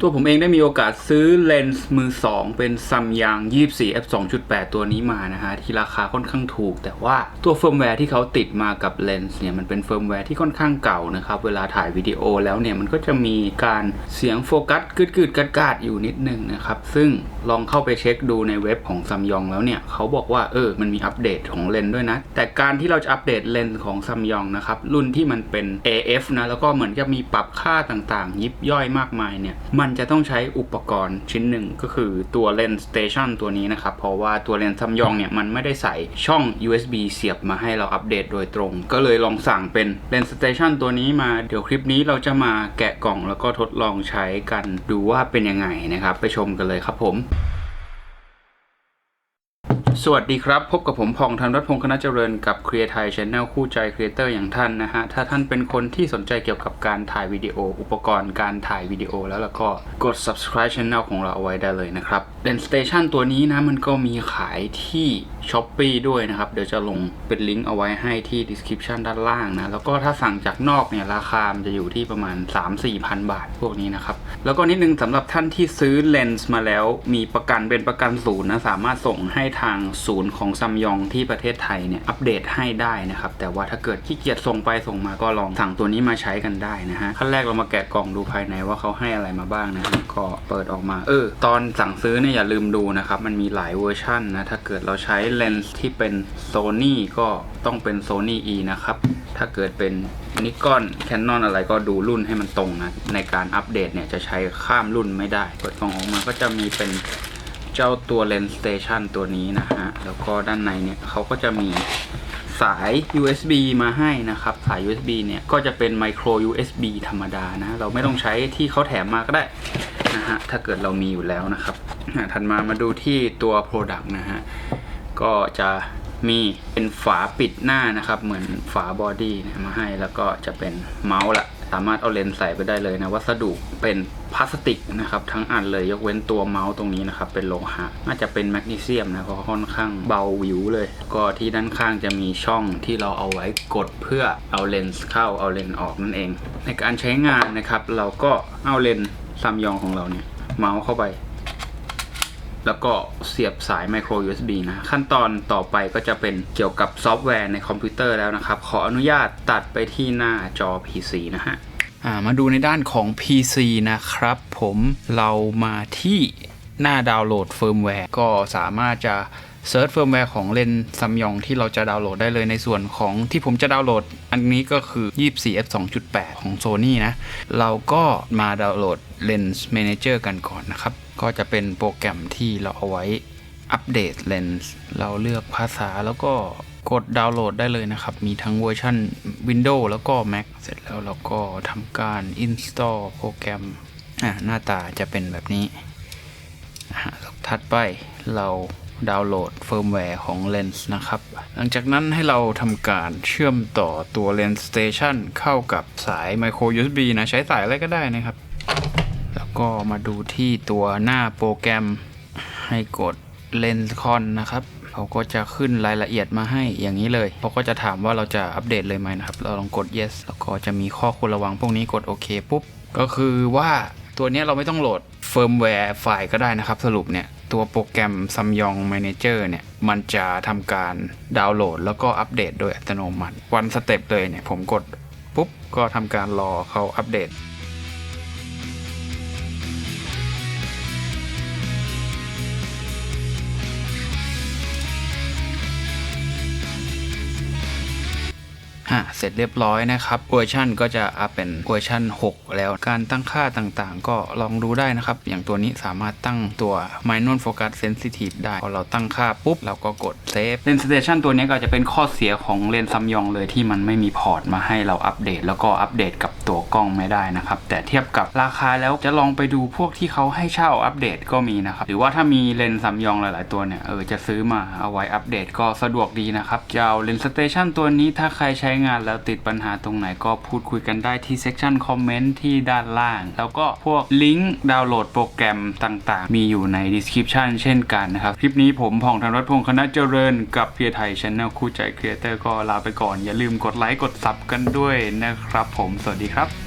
ตัวผมเองได้มีโอกาสซื้อเลนส์มือ 2 เป็นซัมยัง24 f 2.8 ตัวนี้มานะฮะ ที่ราคาค่อนข้างถูก แต่ว่าตัวเฟิร์มแวร์ที่เขาติดมากับเลนส์เนี่ย มันเป็นเฟิร์มแวร์ที่ค่อนข้างเก่านะครับ เวลาถ่ายวิดีโอแล้วเนี่ย มันก็จะมีการเสียงโฟกัสกึดกึดกัดกาดอยู่นิดนึงนะครับ ซึ่งลองเข้าไปเช็คดูในเว็บของซัมยองแล้วเนี่ยเขาบอกว่าเออมันมีอัปเดตของเลนส์ด้วยนะ แต่การที่เราจะอัปเดตเลนส์ของซัมยองนะครับรุ่นที่มันเป็น AF นะแล้วก็เหมือนกับมีปรับค่าต่างๆ ยิบย่อยมากมายเนี่ยมันันจะต้องใช้อุปกรณ์ชิ้นหนึ่งก็คือตัวเลนส์สเตชันตัวนี้นะครับ เพราะว่าตัวเลนส์ซัมยองเนี่ย มันไม่ได้ใส่ช่อง USB เสียบมาให้เราอัปเดตโดยตรง ก็เลยลองสั่งเป็นเลนส์สเตชันตัวนี้มาเดี๋ยวคลิปนี้เราจะมาแกะกล่องแล้วก็ทดลองใช้กันดูว่าเป็นยังไงนะครับ ไปชมกันเลยครับผม สวัสดีครับ พบกับผมพองธันรัตน์พงศ์คณะเจริญกับ Create Thai Channel คู่ใจครีเอเตอร์อย่างท่านนะฮะ ถ้าท่านเป็นคนที่สนใจเกี่ยวกับการถ่ายวิดีโอ อุปกรณ์การถ่ายวิดีโอแล้วแล้วก็กด subscribe channel ของเราเอาไว้ได้เลยนะครับ Lens Station ตัวนี้นะมันก็มีขายที่ s h อ p e e ด้วยนะครับ เดี๋ยวจะลงเป็นลิงก์เอาไว้ให้ที่ description ด้านล่างนะ แล้วก็ถ้าสั่งจากนอกเนี่ย ราคามันจะอยู่ที่ประมาณ 3-4พันบาทพวกนี้นะครับ แล้วก็นิดนึงสำหรับท่านที่ซื้อเลนส์มาแล้วมีประกันเป็นประกันศูนย์นะ สามารถส่งให้ทางศูนย์ของซัมยองที่ประเทศไทยเนี่ยอัปเดตให้ได้นะครับ แต่ว่าถ้าเกิดขี้เกียจส่งไปส่งมาก็ลองสั่งตัวนี้มาใช้กันได้นะฮะขั้นแรกเรามาแกะกล่องดูภายในว่าเขาให้อะไรมาบ้างนะฮะก็เปิดออกมาเออตอนสั่งซื้อเนี่ยอย่าลืมดูนะครับ มันมีหลายเวอร์ชันนะ ถ้าเกิดเราใช้เลนส์ที่เป็น Sony ก็ต้องเป็น Sony E นะครับ ถ้าเกิดเป็นนิกอนแคนนอนอะไรก็ดูรุ่นให้มันตรงนะ ในการอัปเดตเนี่ยจะใช้ข้ามรุ่นไม่ได้ เปิดกล่องออกมาก็จะมีเป็นเจ้าตัวเลนส์สเตชันตัวนี้นะฮะ แล้วก็ด้านในเนี่ยเขาก็จะมีสาย USB มาให้นะครับ สาย USB เนี่ยก็จะเป็น micro USB ธรรมดานะ เราไม่ต้องใช้ที่เขาแถมมาก็ได้ ฮะถ้าเกิดเรามีอยู่แล้วนะครับ ถัดมามาดูที่ตัว Product นะฮะก็จะมีเป็นฝาปิดหน้านะครับ เหมือนฝาบอดี้มาให้แล้วก็จะเป็นเมาส์ละสามารถเอาเลนส์ใส่ไปได้เลยนะ วัสดุเป็นพลาสติกนะครับ ทั้งอันเลยยกเว้นตัวเมาส์ตรงนี้นะครับ เป็นโลหะน่าจะเป็นแมกนีเซียมนะเพราะค่อนข้างเบาวิวเลย ก็ที่ด้านข้างจะมีช่องที่เราเอาไว้กดเพื่อเอาเลนส์เข้าเอาเลนส์ออกนั่นเอง ในการใช้งานนะครับ เราก็เอาเลนส์ ซัมยองของเราเนี่ย เมาส์เข้าไป แล้วก็เสียบสาย micro USB นะ ขั้นตอนต่อไปก็จะเป็นเกี่ยวกับซอฟต์แวร์ในคอมพิวเตอร์แล้วนะครับ ขออนุญาตตัดไปที่หน้าจอ PC นะฮะมาดูในด้านของ PC นะครับผมเรามาที่หน้าดาวน์โหลดเฟิร์มแวร์ก็สามารถจะ เซิร์ชเฟิร์มแวร์ของเลนซัมยองที่เราจะดาวน์โหลดได้เลยในส่วนของที่ผมจะดาวน์โหลด อันนี้ก็คือ 24f 2.8 ของ Sony นะ เราก็มาดาวน์โหลด Lens Manager กันก่อนนะครับ ก็จะเป็นโปรแกรมที่เราเอาไว้อัปเดตเลนส์เราเลือกภาษาแล้วก็กดดาวน์โหลดได้เลยนะครับ มีทั้งเวอร์ชัน Windows แล้วก็ Mac เสร็จแล้วเราก็ทำการ install โปรแกรมอะหน้าตาจะเป็นแบบนี้ถัดไปเรา ดาวน์โหลดเฟิร์มแวร์ของเลนส์นะครับ หลังจากนั้นให้เราทำการเชื่อมต่อตัว Lens Station เข้ากับสาย Micro USB นะใช้สายอะไรก็ได้นะครับ แล้วก็มาดูที่ตัวหน้าโปรแกรมให้กด Lens Con นนะครับเขาก็จะขึ้นรายละเอียดมาให้อย่างนี้เลยเขาก็จะถามว่าเราจะอัปเดตเลยไหมนะครับ เราลองกด yes แล้วก็จะมีข้อควรระวังพวกนี้กดโอเคปุ๊บ ก็คือว่าตัวนี้เราไม่ต้องโหลดเฟิร์มแวร์ไฟล์ก็ได้นะครับ สรุปเนี่ย ตัวโปรแกรม Samyang Manager เนี่ย มันจะทำการดาวน์โหลด แล้วก็อัปเดตโดยอัตโนมัติ วันสเต็ปเลยเนี่ย ผมกดปุ๊บ ก็ทำการรอเขาอัปเดต อะเสร็จเรียบร้อยนะครับเวอร์ชันก็จะอัพเป็นเวอร์ชัน6 แล้วการตั้งค่าต่างๆ ก็ลองดูได้นะครับ อย่างตัวนี้สามารถตั้งตัว Minor Focus Sensitive ได้ พอเราตั้งค่าปุ๊บ เราก็กดเซฟเลนส์สเตชันตัวนี้ก็จะเป็นข้อเสียของเลนส์ซัมยองเลยที่มันไม่มีพอร์ตมาให้เราอัปเดต แล้วก็อัปเดตกับตัวกล้องไม่ได้นะครับ แต่เทียบกับราคาแล้วจะลองไปดูพวกที่เขาให้เช่าอัปเดตก็มีนะครับหรือว่าถ้ามีเลนส์ซัมยองหลาย ๆ ตัวเนี่ยเออจะซื้อมาเอาไว้อัปเดตก็สะดวกดีนะครับจะเอาเลนส์สเตชันตัวนี้ถ้าใครใช้งานแล้วติดปัญหาตรงไหนก็พูดคุยกันได้ที่เซ c ชันคอมเมนต์ที่ด้านล่าง แล้วก็พวกลิงก์ดาวน์โหลดโปรแกรมต่างๆ มีอยู่ใน description เช่นกันนะครับ คลิปนี้ผมพองธนรัตน์พงศ์คณะเจริญกับเพียไทยชแนลคู่ใจครีเอเตอร์ก็ลาไปก่อน อย่าลืมกดไลค์กดซับกันด้วยนะครับผม สวัสดีครับ